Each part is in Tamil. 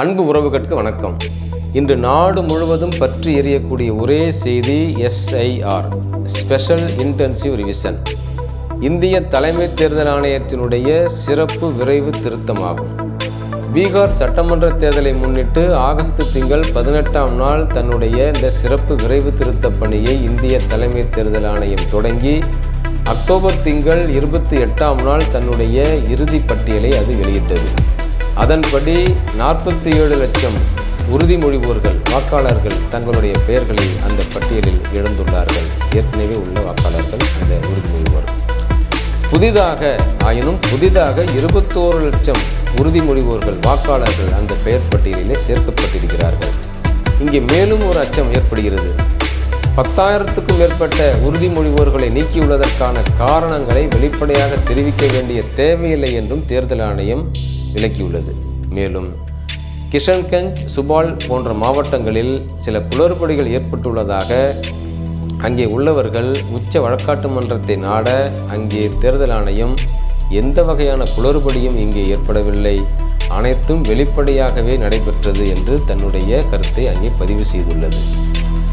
அன்பு உறவுகளுக்கு வணக்கம். இன்று நாடு முழுவதும் பற்றி எறியக்கூடிய ஒரே செய்தி எஸ்ஐஆர் ஸ்பெஷல் இன்டென்சிவ் ரிவிஷன் இந்திய தலைமை தேர்தல் ஆணையத்தினுடைய சிறப்பு விரைவு திருத்தமாகும். பீகார் சட்டமன்ற தேர்தலை முன்னிட்டு ஆகஸ்ட் திங்கள் பதினெட்டாம் நாள் தன்னுடைய இந்த சிறப்பு விரைவு திருத்த பணியை இந்திய தலைமை தேர்தல் ஆணையம் தொடங்கி அக்டோபர் திங்கள் இருபத்தி எட்டாம் நாள் தன்னுடைய இறுதி பட்டியலை அது வெளியிட்டது. அதன்படி நாற்பத்தி ஏழு லட்சம் உறுதிமொழிவோர்கள் வாக்காளர்கள் தங்களுடைய பெயர்களை அந்த பட்டியலில் இழந்துள்ளார்கள் ஏற்கனவே உள்ள வாக்காளர்கள் அந்த உறுதிமொழிவோர்கள் புதிதாக ஆயினும் புதிதாக இருபத்தோரு லட்சம் உறுதிமொழிவோர்கள் வாக்காளர்கள் அந்த பெயர் பட்டியலிலே சேர்க்கப்பட்டிருக்கிறார்கள். இங்கே மேலும் ஒரு அச்சம் ஏற்படுகிறது. பத்தாயிரத்துக்கும் மேற்பட்ட உறுதிமொழிவோர்களை நீக்கியுள்ளதற்கான காரணங்களை வெளிப்படையாக தெரிவிக்க வேண்டிய தேவையில்லை என்றும் தேர்தல் ஆணையம் விளக்கியுள்ளது. மேலும் கிஷன்கஞ்ச் சுபால் போன்ற மாவட்டங்களில் சில குளறுபடிகள் ஏற்பட்டுள்ளதாக அங்கே உள்ளவர்கள் உச்ச வழக்காட்டு மன்றத்தை நாட அங்கே தேர்தல் ஆணையம் எந்த வகையான குளறுபடியும் இங்கே ஏற்படவில்லை. அனைத்தும் வெளிப்படையாகவே நடைபெற்றது என்று தன்னுடைய கருத்தை அங்கே பதிவு செய்துள்ளது.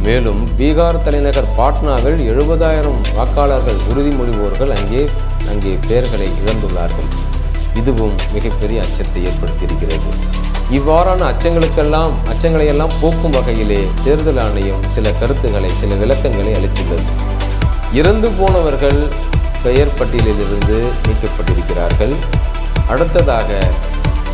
மேலும் பீகார் தலைநகர் பாட்னாவில் எழுபதாயிரம் வாக்காளர்கள் உறுதிமொழிவோர்கள் அங்கே அங்கே பெயர்களை இழந்துள்ளார்கள். இதுவும் மிகப்பெரிய அச்சத்தை ஏற்படுத்தியிருக்கிறது. இவ்வாறான அச்சங்களுக்கெல்லாம் அச்சங்களை எல்லாம் போக்கும் வகையிலே தேர்தல் ஆணையம் சில கருத்துக்களை சில விளக்கங்களை அளித்துள்ளது. இறந்து போனவர்கள் பெயர் பட்டியலிலிருந்து நீக்கப்பட்டிருக்கிறார்கள். அடுத்ததாக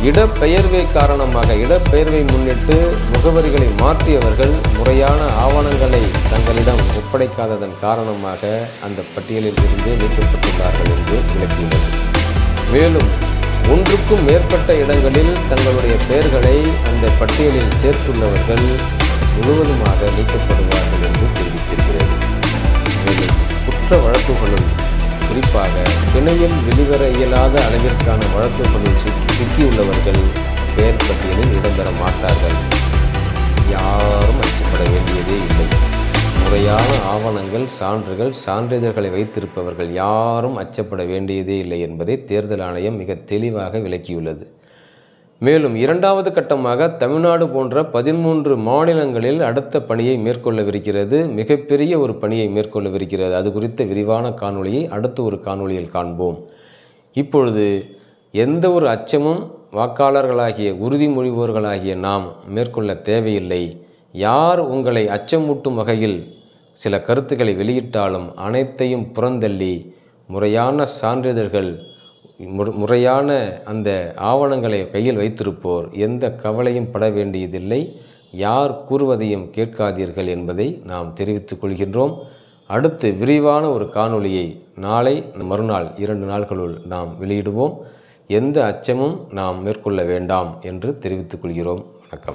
இடப்பெயர்வை காரணமாக இடப்பெயர்வை முன்னிட்டு முகவரிகளை மாற்றியவர்கள் முறையான ஆவணங்களை தங்களிடம் ஒப்படைக்காததன் காரணமாக அந்த பட்டியலில் இருந்து நீக்கப்பட்டுள்ளார்கள் என்று விளக்கியுள்ளது. மேலும் ஒன்றுக்கும் மேற்பட்ட இடங்களில் தங்களுடைய பெயர்களை அந்த பட்டியலில் சேர்த்துள்ளவர்கள் முழுவதுமாக நீக்கப்படுவார்கள் என்று தெரிவித்திருக்கிறது மேலும் குற்ற வழக்குகளும் குறிப்பாக பிணையில் வெளிவர இயலாத அளவிற்கான வழக்குகளில் சிக்கி சிக்கியுள்ளவர்கள் பெயர் பட்டியலில் இடம்பெற மாட்டார்கள். யாரும் அச்சப்பட வேண்டியதே இல்லை. முறையான ஆவணங்கள் சான்றுகள் சான்றிதழ்களை வைத்திருப்பவர்கள் யாரும் அச்சப்பட வேண்டியதே இல்லை என்பதை தேர்தல் ஆணையம் மிக தெளிவாக விளக்கியுள்ளது. மேலும் இரண்டாவது கட்டமாக தமிழ்நாடு போன்ற பதிமூன்று மாநிலங்களில் அடுத்த பணியை மேற்கொள்ளவிருக்கிறது மிகப்பெரிய ஒரு பணியை மேற்கொள்ளவிருக்கிறது. அது குறித்த விரிவான காணொளியை அடுத்த ஒரு காணொளியில் காண்போம். இப்பொழுது எந்த ஒரு அச்சமும் வாக்காளர்களாகிய உறுதிமொழிவோர்களாகிய நாம் மேற்கொள்ள தேவையில்லை. யார் உங்களை அச்சமூட்டும் வகையில் சில கருத்துக்களை வெளியிட்டாலும் அனைத்தையும் புறந்தள்ளி முறையான சான்றிதழ்கள் முறையான அந்த ஆவணங்களை கையில் வைத்திருப்போர் எந்த கவலையும் பட வேண்டியதில்லை. யார் கூறுவதையும் கேட்காதீர்கள் என்பதை நாம் தெரிவித்துக் கொள்கின்றோம். அடுத்து விரிவான ஒரு காணொளியை நாளை மறுநாள் இரண்டு நாள்களுள் நாம் வெளியிடுவோம். எந்த அச்சமும் நாம் மேற்கொள்ள வேண்டாம் என்று தெரிவித்துக் கொள்கிறோம். வணக்கம்.